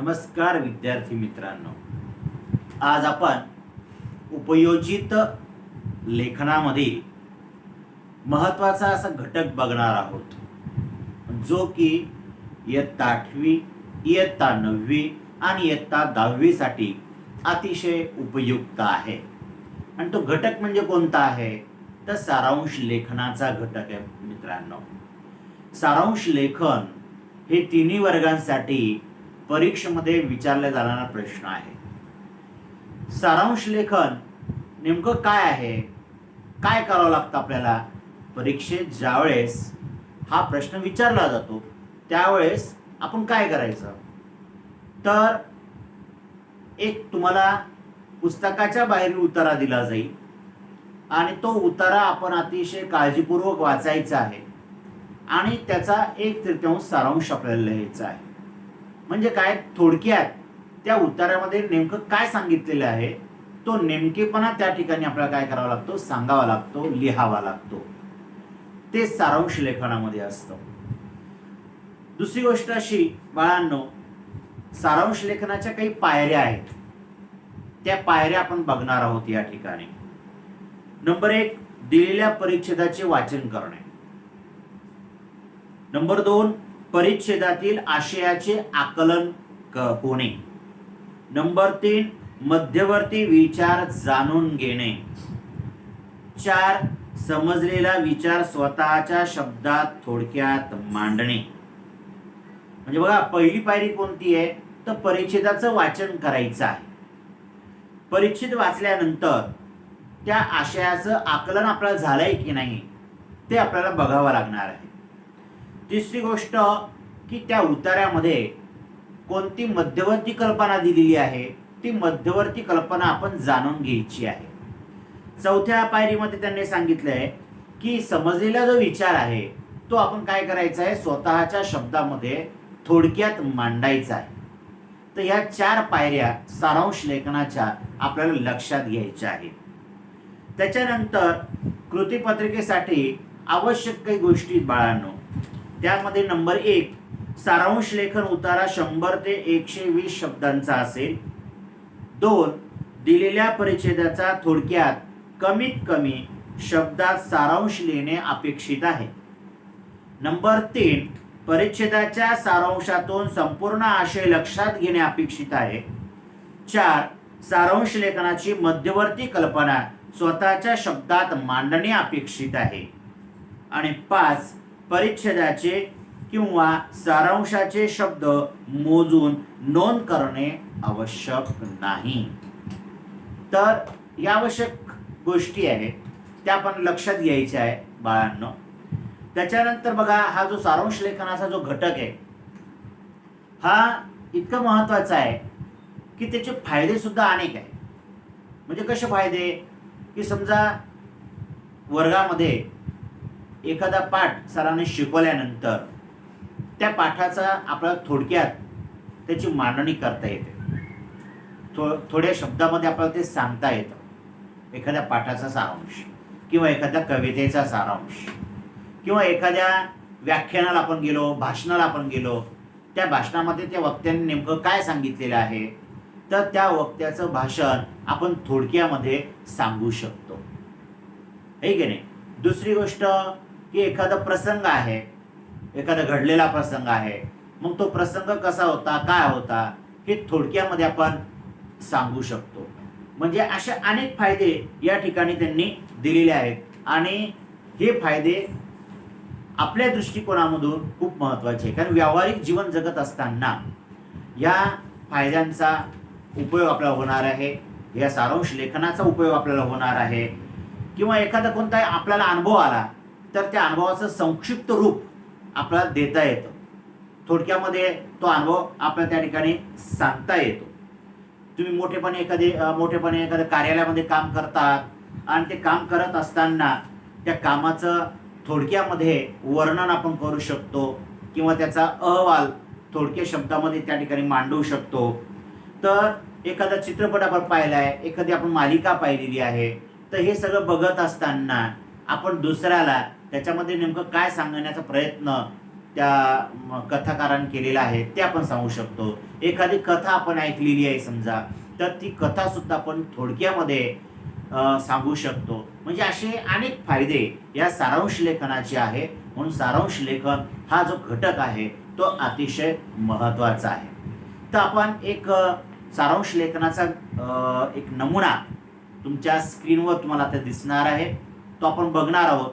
नमस्कार विद्यार्थी मित्रांनो. आज आपण उपयोजित लेखनामधील महत्त्वाचा असा घटक बघणार आहोत. जो की इयत्ता आठवी इयत्ता नववी आणि इयत्ता दहावीसाठी अतिशय उपयुक्त आहे. आणि तो घटक म्हणजे कोणता आहे? तर सारांश लेखनाचा घटक आहे मित्रांनो. सारांश लेखन हे तिन्ही वर्गांसाठी परीक्षेमध्ये विचारला जाणारा प्रश्न आहे. सारांश लेखन नेमकं काय आहे? काय करावं लागतं आपल्याला? परीक्षेत ज्यावेळेस हा प्रश्न विचारला जातो त्यावेळेस आपण काय करायचं? तर एक तुम्हाला पुस्तकाच्या बाहेर उतारा दिला जाईल आणि तो उतारा आपण अतिशय काळजीपूर्वक वाचायचा आहे आणि त्याचा एक तृतीयांश सारांश आपल्याला लिहायचा आहे. म्हणजे काय थोडक्यात त्या उत्तरामध्ये नेमकं काय सांगितलेलं आहे तो नेमकेपणा त्या ठिकाणी आपल्याला काय करावा लागतो? सांगावा लागतो लिहावा लागतो. ते सारांश लेखनामध्ये असतं. दुसरी गोष्ट अशी बाळांनो सारांश लेखनाच्या काही पायऱ्या आहेत. त्या पायऱ्या आपण बघणार आहोत या ठिकाणी. नंबर एक दिलेल्या परिच्छेदाचे वाचन करणे. नंबर दोन परिच्छेदातील आशयाचे आकलन होणे. नंबर तीन मध्यवर्ती विचार जाणून घेणे. चार समजलेला विचार स्वतःच्या शब्दात थोडक्यात मांडणे. म्हणजे बघा पहिली पायरी कोणती आहे? तर परिच्छेदाचं वाचन करायचं आहे. परिच्छेद वाचल्यानंतर त्या आशयाचं आकलन आपल्याला झालंय की नाही ते आपल्याला बघावं लागणार आहे. तिसरी गोष्ट की त्या उतार्यामध्ये कोणती मध्यवर्ती कल्पना दिलेली आहे ती मध्यवर्ती कल्पना आपण जाणून घ्यायची आहे. चौथ्या पायरीमध्ये त्यांनी सांगितलंय की समजलेला जो विचार आहे तो आपण काय करायचा आहे स्वतःच्या शब्दामध्ये थोडक्यात मांडायचा आहे. तर ह्या चार पायऱ्या सारांश लेखनाच्या आपल्याला लक्षात घ्यायच्या आहेत. त्याच्यानंतर कृतीपत्रिकेसाठी आवश्यक काही गोष्टी बाळांनो. त्यामध्ये नंबर एक सारांश लेखन उतारा शंभर ते एकशे वीस शब्दांचा असेल. दोन दिलेल्या परिच्छेदाचा थोडक्यात कमीत कमी शब्दात सारांश लिहिणे अपेक्षित आहे. नंबर तीन परिच्छेदाच्या सारांशातून संपूर्ण आशय लक्षात घेणे अपेक्षित आहे. चार सारांश लेखनाची मध्यवर्ती कल्पना स्वतःच्या शब्दात मांडणे अपेक्षित आहे. आणि पाच परिच्छेदाचे किंवा सारांशाचे शब्द मोजून नोंद करणे आवश्यक नाही. तर या आवश्यक गोष्टी आहेत त्या आपण लक्षात घ्यायच्या आहे बाळांनो. त्याच्यानंतर बघा हा जो सारांश लेखनाचा जो घटक आहे हा इतका महत्त्वाचा आहे की त्याचे फायदे सुद्धा अनेक आहे म्हणजे कसे फायदे? की समजा वर्गामध्ये एखादा पाठ सरांनी शिकवल्यानंतर त्या पाठाचा आपल्याला थोडक्यात त्याची मांडणी करता येते. थो थोड्या शब्दामध्ये आपल्याला ते सांगता येतं. एखाद्या पाठाचा सारांश किंवा एखाद्या कवितेचा सारांश किंवा एखाद्या व्याख्यानाला आपण गेलो भाषणाला आपण गेलो त्या भाषणामध्ये त्या वक्त्याने नेमकं काय सांगितलेलं आहे? तर त्या वक्त्याचं भाषण आपण थोडक्यामध्ये सांगू शकतो. आहे की नाही? दुसरी गोष्ट की एखादा प्रसंग आहे एखादा घडलेला प्रसंग आहे मग तो प्रसंग कसा होता काय होता हे थोडक्यामध्ये आपण सांगू शकतो. म्हणजे असे अनेक फायदे या ठिकाणी त्यांनी दिलेले आहेत आणि हे फायदे आपल्या दृष्टिकोनामधून खूप महत्त्वाचे आहे कारण व्यावहारिक जीवन जगत असताना या फायद्यांचा उपयोग आपल्याला होणार आहे या सारांश लेखनाचा उपयोग आपल्याला होणार आहे. किंवा एखादा कोणता आपल्याला अनुभव आला तर त्या अनुभवाचं संक्षिप्त रूप आपल्याला देता येतं. थोडक्यामध्ये तो अनुभव आपल्याला त्या ठिकाणी सांगता येतो. तुम्ही मोठेपणे एखादे मोठेपणे एखाद्या कार्यालयामध्ये काम करतात आणि ते काम करत असताना त्या कामाचं थोडक्यामध्ये वर्णन आपण करू शकतो किंवा त्याचा अहवाल थोडक्या शब्दामध्ये त्या ठिकाणी मांडवू शकतो. तर एखादा चित्रपट आपण पाहिला आहे एखादी आपण मालिका पाहिलेली आहे तर हे सगळं बघत असताना आपण दुसऱ्याला त्याच्यामध्ये नेमकं काय सांगण्याचा प्रयत्न त्या म, कथाकारानं केलेलं आहे ते आपण सांगू शकतो. एखादी कथा आपण ऐकलेली आहे समजा तर ती कथासुद्धा आपण थोडक्यामध्ये सांगू शकतो. म्हणजे असे अनेक फायदे या सारांश लेखनाचे आहे. म्हणून सारांश लेखन हा जो घटक आहे तो अतिशय महत्त्वाचा आहे. तर आपण एक सारांश लेखनाचा एक नमुना तुमच्या स्क्रीनवर तुम्हाला ते दिसणार आहे. तो आपण बघणार आहोत.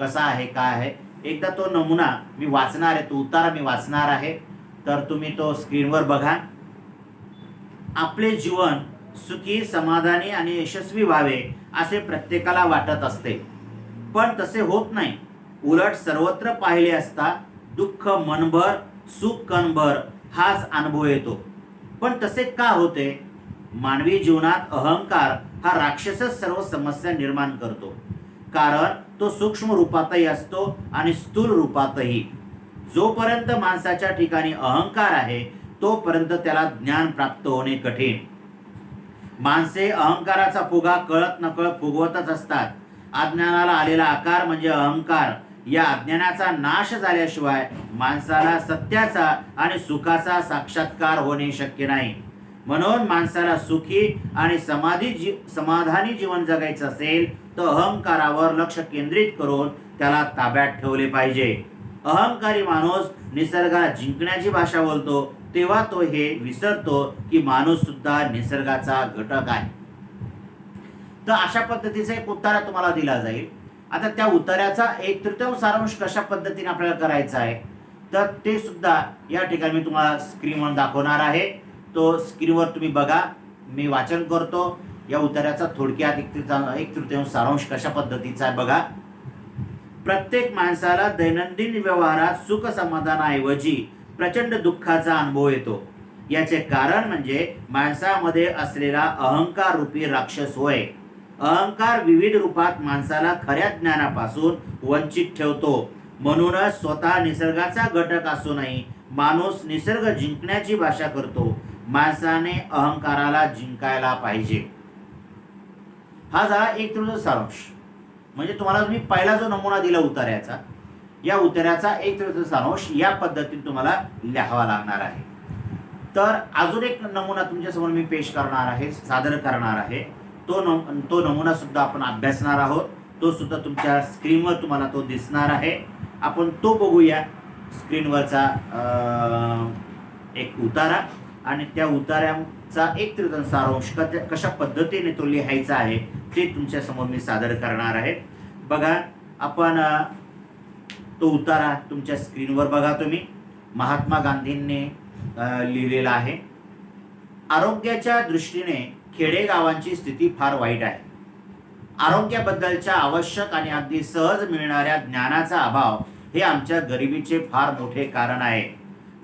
कसा आहे काय आहे? एकदा तो नमुना मी वाचणार आहे तो उतारा मी वाचणार आहे. तर तुम्ही तो स्क्रीनवर बघा. आपले जीवन सुखी समाधानी आणि यशस्वी व्हावे असे प्रत्येकाला वाटत असते. पण तसे होत नाही. उलट सर्वत्र पाहिले असता दुःख मनभर सुख कणभर हाच अनुभव येतो. पण तसे का होते? मानवी जीवनात अहंकार हा राक्षसच सर्व समस्या निर्माण करतो. कारण तो सूक्ष्म रूपातही असतो आणि स्थूल रूपातही. जोपर्यंत माणसाच्या ठिकाणी अहंकार आहे तोपर्यंत त्याला ज्ञान प्राप्त होणे कठीण. माणसे अहंकाराचा फुगा कळत नकळत फुगवतच असतात. अज्ञानाला आलेला आकार म्हणजे अहंकार. या अज्ञानाचा नाश झाल्याशिवाय माणसाला सत्याचा आणि सुखाचा साक्षात्कार होणे शक्य नाही. म्हणून माणसाला सुखी आणि समाधी जी समाधानी जीवन जगायचं असेल तर अहंकारावर लक्ष केंद्रित करून त्याला ताब्यात ठेवले पाहिजे. अहंकारी माणूस निसर्गाला जिंकण्याची भाषा बोलतो तेव्हा तो हे विसरतो की माणूस सुद्धा निसर्गाचा घटक आहे. तर अशा पद्धतीचा एक उतारा तुम्हाला दिला जाईल. आता त्या उतार्याचा एक तृतीय सारांश कशा पद्धतीने आपल्याला करायचा आहे तर ते सुद्धा या ठिकाणी मी तुम्हाला स्क्रीनवर दाखवणार आहे. तो स्क्रीनवर तुम्ही बघा. मी वाचन करतो. या उत्तराचा थोडक्यात एक तृतीयांश एक तृतीयांश सारांश कशा पद्धतीचा आहे बघा. प्रत्येक माणसाला दैनंदिन व्यवहारात सुख समाधानाऐवजी प्रचंड दुःखाचा अनुभव येतो. याचे कारण म्हणजे माणसामध्ये असलेला अहंकार रूपी राक्षस होय. अहंकार विविध रूपात माणसाला खऱ्या ज्ञानापासून वंचित ठेवतो. म्हणूनच स्वतः निसर्गाचा घटक असूनही माणूस निसर्ग जिंकण्याची भाषा करतो. माणसाने अहंकाराला जिंकायला पाहिजे. हा झाला एक तृतीय सारांश. म्हणजे तुम्हाला मी पहिला जो नमुना दिला उतार्याचा या उतार्याचा एक तृतीय सारांश या पद्धतीने तुम्हाला लिहावा लागणार आहे. तर अजून एक नमुना तुमच्यासमोर मी पेश करणार आहे सादर करणार आहे. तो नम तो नमुना सुद्धा आपण अभ्यासणार आहोत. तो सुद्धा तुमच्या स्क्रीनवर तुम्हाला तो दिसणार आहे. आपण तो बघूया. स्क्रीनवरचा एक उतारा. आणि त्या उतार्यांचा एक तृतीयांश सारांश कशा पद्धतीने तो लिहायचा आहे ते तुमच्यासमोर मी सादर करणार आहे. बघा आपण तो उतारा तुमच्या स्क्रीनवर बघा तुम्ही. महात्मा गांधींनी लिहिलेला आहे. आरोग्याच्या दृष्टीने खेडेगावांची स्थिती फार वाईट आहे. आरोग्याबद्दलच्या आवश्यक आणि अगदी सहज मिळणाऱ्या ज्ञानाचा अभाव हे आमच्या गरिबीचे फार मोठे कारण आहे.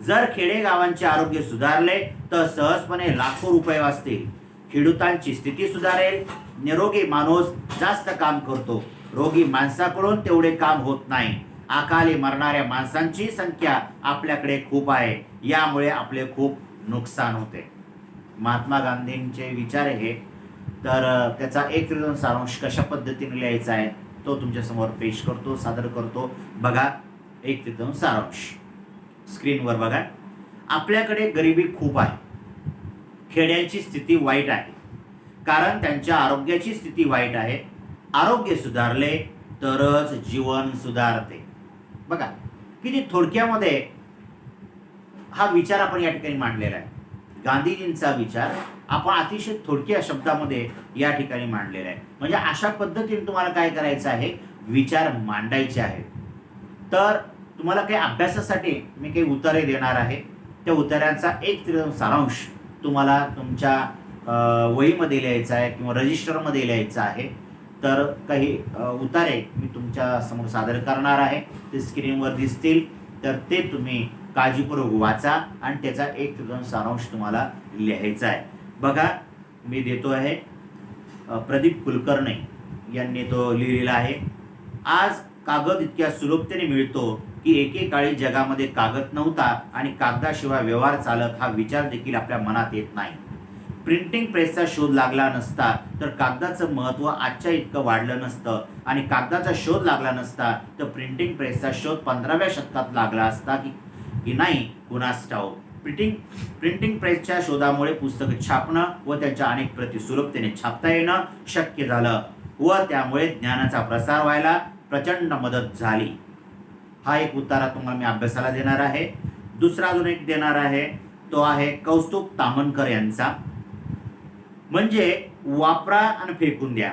जर खेडेगावांचे आरोग्य सुधारले तर सहजपणे लाखो रुपये वाचतील. खेडूतांची स्थिती सुधारेल. निरोगी माणूस जास्त काम करतो. रोगी माणसाकडून तेवढे काम होत नाही. अकाली मरणाऱ्या माणसांची संख्या आपल्याकडे खूप आहे. यामुळे आपले खूप नुकसान होते. महात्मा गांधींचे विचार हे. तर त्याचा एक तृतीयांश सारांश कशा पद्धतीने लिहायचा आहे तो तुमच्यासमोर पेश करतो सादर करतो. बघा एक तृतीयांश सारांश. स्क्रीनवर बघा. आपल्याकडे गरिबी खूप आहे. खेड्यांची स्थिती वाईट आहे. कारण त्यांच्या आरोग्याची स्थिती वाईट आहे. आरोग्य सुधारले तरच जीवन सुधारते. बघा किती थोडक्यामध्ये हा विचार आपण या ठिकाणी मांडलेला आहे. गांधीजींचा विचार आपण अतिशय थोडक्या शब्दामध्ये या ठिकाणी मांडलेला आहे. म्हणजे अशा पद्धतीने तुम्हाला काय करायचं आहे? विचार मांडायचे आहेत. तर तुम्हाला काही अभ्यासासाठी मी काही उतारे देणार आहे. त्या उतार्यांचा एक सारांश तुम्हाला तुमच्या वहीमध्ये लिहायचा आहे किंवा रजिस्टरमध्ये लिहायचं आहे. तर काही उतारे मी तुमच्यासमोर सादर करणार आहे. ते स्क्रीनवर दिसतील. तर ते तुम्ही काळजीपूर्वक वाचा आणि त्याचा एक तृतीयांश सारांश तुम्हाला लिहायचा आहे. बघा मी देतो आहे प्रदीप कुलकर्णी यांनी तो लिहिलेला आहे. आज कागद इतक्या सुलभतेने मिळतो की एकेकाळी जगामध्ये कागद नव्हता आणि कागदाशिवाय व्यवहार चालत हा विचार देखील आपल्या मनात येत नाही. प्रिंटिंग प्रेसचा शोध लागला नसता तर कागदाचं महत्त्व आजच्या इतकं वाढलं नसतं आणि कागदाचा शोध लागला नसता तर प्रिंटिंग प्रेसचा शोध पंधराव्या शतकात लागला असता की की नाही? कुणास ठाऊक. प्रिंटिंग प्रिंटिंग प्रेसच्या शोधामुळे पुस्तकं छापणं व त्यांच्या अनेक प्रती सुलभतेने छापता येणं शक्य झालं व त्यामुळे ज्ञानाचा प्रसार व्हायला प्रचंड मदत झाली. हा एक उतारा तुम्हाला मी अभ्यासाला देणार आहे. दुसरा अजून एक देणार आहे. तो आहे कौस्तुभ तामणकर यांचा. म्हणजे वापरा आणि फेकून द्या.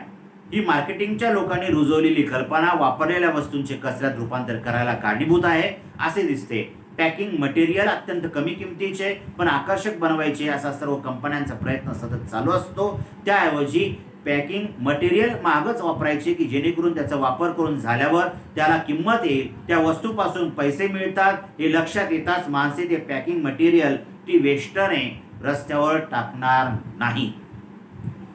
ही मार्केटिंगच्या लोकांनी रुजवलेली कल्पना वापरलेल्या वस्तूंचे कचऱ्यात रूपांतर करायला कारणीभूत आहे. असे दिसते. पॅकिंग मटेरियल अत्यंत कमी किमतीचे पण आकर्षक बनवायचे असा सर्व कंपन्यांचा प्रयत्न सतत चालू असतो. त्याऐवजी पॅकिंग मटेरियल मागच वापरायचे की जेणेकरून त्याचा वापर करून झाल्यावर त्याला किंमत येईल. त्या वस्तूपासून पैसे मिळतात. हे लक्षात येताच माणसे ते पॅकिंग मटेरियल ती वेस्टने रस्त्यावर टाकणार नाही.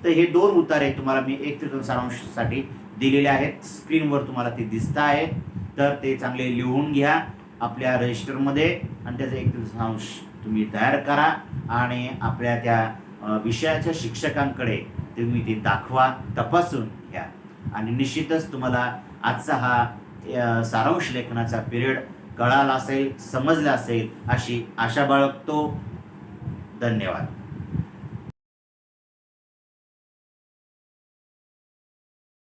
तर हे दोन उतारे तुम्हाला मी एक तृतीय दिलेले आहेत. स्क्रीनवर तुम्हाला ते दिसत आहे. तर ते चांगले लिहून घ्या आपल्या रजिस्टरमध्ये आणि त्याचा एक तृतीयांश तुम्ही तयार करा. आणि आपल्या त्या विषयाच्या शिक्षकांकडे तुम्ही ते दाखवा तपासून घ्या. आणि निश्चितच तुम्हाला आजचा हा सारांश लेखनाचा पिरियड कळाला असेल समजला असेल अशी आशा बाळगतो. धन्यवाद.